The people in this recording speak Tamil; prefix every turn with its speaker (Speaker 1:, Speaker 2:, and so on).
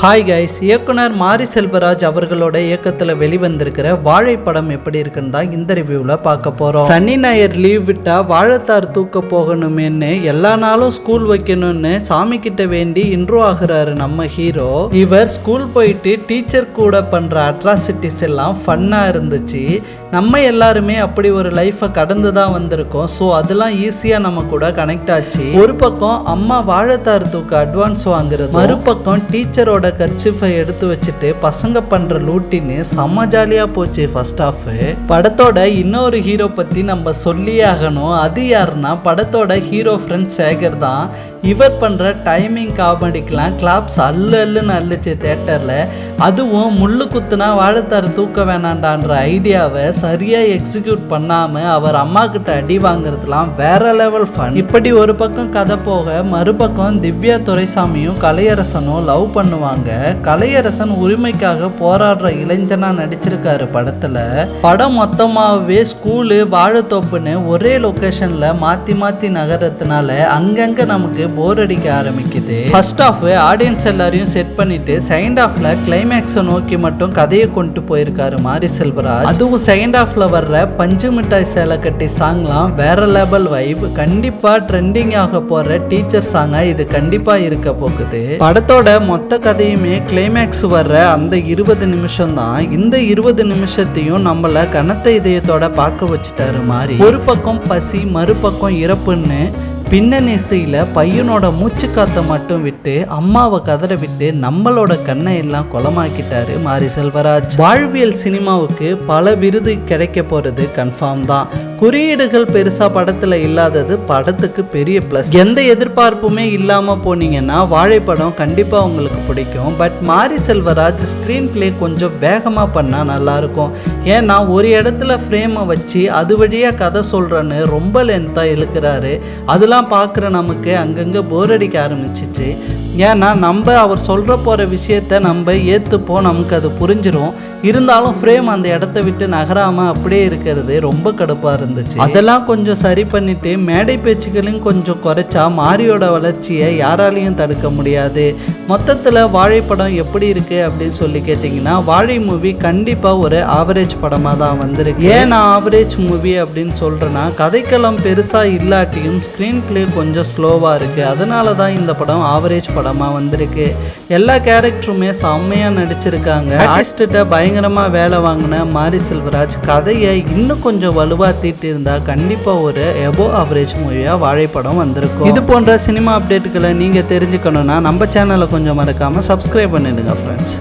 Speaker 1: ஹாய் கைஸ் இயக்குனர் மாரி செல்வராஜ் அவர்களோட இயக்கத்தில் வெளிவந்திருக்கிற வாழைப்படம் எப்படி இருக்குன்னு தான் இந்த ரிவ்யூவில் பார்க்க போகிறோம் சனி நாயர் லீவ் விட்டால் வாழைத்தார் தூக்க போகணுமேன்னு எல்லா நாளும் ஸ்கூல் வைக்கணும்னு சாமி கிட்ட வேண்டி இன்ட்ரோ ஆகுறாரு நம்ம ஹீரோ இவர் ஸ்கூல் போயிட்டு டீச்சர் கூட பண்ணுற அட்ராசிட்டிஸ் எல்லாம் ஃபன்னாக இருந்துச்சு. நம்ம எல்லாருமே அப்படி ஒரு லைஃப்பை கடந்து தான் வந்திருக்கோம். ஸோ அதெல்லாம் ஈஸியாக நம்ம கூட கனெக்ட் ஆச்சு. ஒரு பக்கம் அம்மா வாழைத்தார் தூக்க அட்வான்ஸ் வாங்குறது மறுபக்கம் டீச்சரோட கர்ச்சிஃபை எடுத்து வச்சுட்டு பசங்க பண்ணுற லூட்டின்னு செம்ம ஜாலியாக போச்சு ஃபர்ஸ்ட் ஆஃப் படத்தோட இன்னொரு ஹீரோ பற்றி நம்ம சொல்லியே ஆகணும். அது யாருன்னா படத்தோட ஹீரோ ஃப்ரெண்ட் சேகர் தான். இவர் பண்ணுற டைமிங் காமெடிக்கெலாம் கிளாப்ஸ் அல்லு அல்லுன்னு அள்ளுச்சு தேட்டரில் அதுவும் முள்ளு குத்துனா வாழைத்தார் தூக்க வேணாண்டான்ற ஐடியாவை சரியாக எக்ஸிக்யூட் பண்ணாமல் அவர் அம்மா கிட்ட அடி வாங்குறதுலாம் வேற லெவல் ஃபன் இப்படி ஒரு பக்கம் கதை போக மறுபக்கம் திவ்யா துரைசாமியும் கலையரசனும் லவ் பண்ணுவாங்க. கலையரசன் உரிமைக்காக போராடுற இளைஞனா நடிச்சிருக்காரு படத்தில். படம் மொத்தமாகவே ஸ்கூலு வாழைத்தோப்புன்னு ஒரே லொக்கேஷன்ல மாற்றி மாற்றி நகரத்துனால அங்கங்கே நமக்கு போர் அடிக்க ஆரம்பிக்குது. ஃபர்ஸ்ட் ஆஃப் ஆடியன்ஸ் எல்லாரையும் செட் பண்ணிட்டு செகண்ட் ஹாஃப்ல கிளைமேக்ஸை நோக்கி மட்டும் கதையை கொண்டு போயிருக்காரு மாரி செல்வராஜ் அதுவும் செகண்ட் ஹாஃப்ல வர்ற பஞ்சு மிட்டாய் சேலை கட்டி சாங்லாம் வேற லெவல் வைப் கண்டிப்பா ட்ரெண்டிங் ஆக போற டீச்சர் சாங்கா இது கண்டிப்பா இருக்க போகுது. படத்தோட மொத்த கதையுமே கிளைமேக்ஸ் வர்ற அந்த இருபது நிமிஷம் தான். இந்த இருபது நிமிஷத்தையும் நம்மள கனத்த இதயத்தோட பார்க்க வச்சுட்டாரு மாதிரி ஒரு பக்கம் பசி மறுபக்கம் இறப்புன்னு பின்னணி இசையில் பையனோட மூச்சு மட்டும் விட்டு அம்மாவை கதற விட்டு நம்மளோட கண்ணை எல்லாம் குளமாக்கிட்டாரு மாரி செல்வராஜ். வாழ்வியல் சினிமாவுக்கு பல விருது கிடைக்க போகிறது கன்ஃபார்ம் தான். குறியீடுகள் பெருசாக படத்தில் இல்லாதது படத்துக்கு பெரிய ப்ளஸ் எந்த எதிர்பார்ப்புமே இல்லாமல் போனீங்கன்னா வாழைப்படம் கண்டிப்பாக உங்களுக்கு பிடிக்கும். பட் மாரி செல்வராஜ் ஸ்க்ரீன் ப்ளே கொஞ்சம் வேகமாக பண்ணால் நல்லாயிருக்கும் ஏன்னா ஒரு இடத்துல ஃப்ரேமை வச்சு அது வழியாக கதை சொல்கிறேன்னு ரொம்ப லென்த்தாக இழுக்கிறாரு. அதெல்லாம் பார்க்குற நமக்கு அங்கங்கே போர் அடிக்க ஆரம்பிச்சிச்சு. ஏன்னா நம்ம அவர் சொல்கிற போகிற விஷயத்த நம்ம ஏற்றுப்போம் நமக்கு அது புரிஞ்சிடும் இருந்தாலும் ஃப்ரேம் அந்த இடத்த விட்டு நகராமல் அப்படியே இருக்கிறது ரொம்ப கடுப்பாக இருந்துச்சு. அதெல்லாம் கொஞ்சம் சரி பண்ணிட்டு மேடை பேச்சுகளையும் கொஞ்சம் குறைச்சா மாரியோட வளர்ச்சியை யாராலையும் தடுக்க முடியாது. மொத்தத்தில் வாழைப்படம் எப்படி இருக்குது அப்படின்னு சொல்லி கேட்டிங்கன்னா வாழை மூவி கண்டிப்பாக ஒரு ஆவரேஜ் படமாக தான் வந்திருக்கு. ஏன் நான் ஆவரேஜ் மூவி அப்படின்னு சொல்கிறேன்னா கதைக்களம் பெருசாக இல்லாட்டியும் ஸ்க்ரீன் ப்ளே கொஞ்சம் ஸ்லோவாக இருக்குது அதனால தான் இந்த படம் ஆவரேஜ் படம் படமாக வந்திருக்கு. எல்லா கேரக்டருமே செம்மையாக நடிச்சிருக்காங்க. ஆர்டிஸ்ட்ட பயங்கரமாக வேலை வாங்கின மாரி செல்வராஜ் கதையை இன்னும் கொஞ்சம் வலுவாக தீட்டியிருந்தா கண்டிப்பாக ஒரு எபோ ஆவரேஜ் மூவியாக வாழைப்படம் வந்திருக்கும். இது போன்ற சினிமா அப்டேட்டுகளை நீங்கள் தெரிஞ்சுக்கணுன்னா நம்ம சேனலை கொஞ்சம் மறக்காமல் சப்ஸ்கிரைப் பண்ணிடுங்க ஃப்ரெண்ட்ஸ்